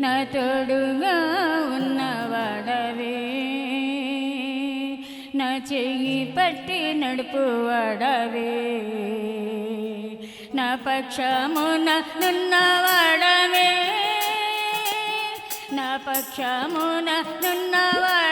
నా తోడుగా ఉన్నవాడవే. నా చెయ్యి పట్టి నడుపువాడవే. నా పక్షమున నున్నవాడవే. నా పక్షమున నున్నవాడవే.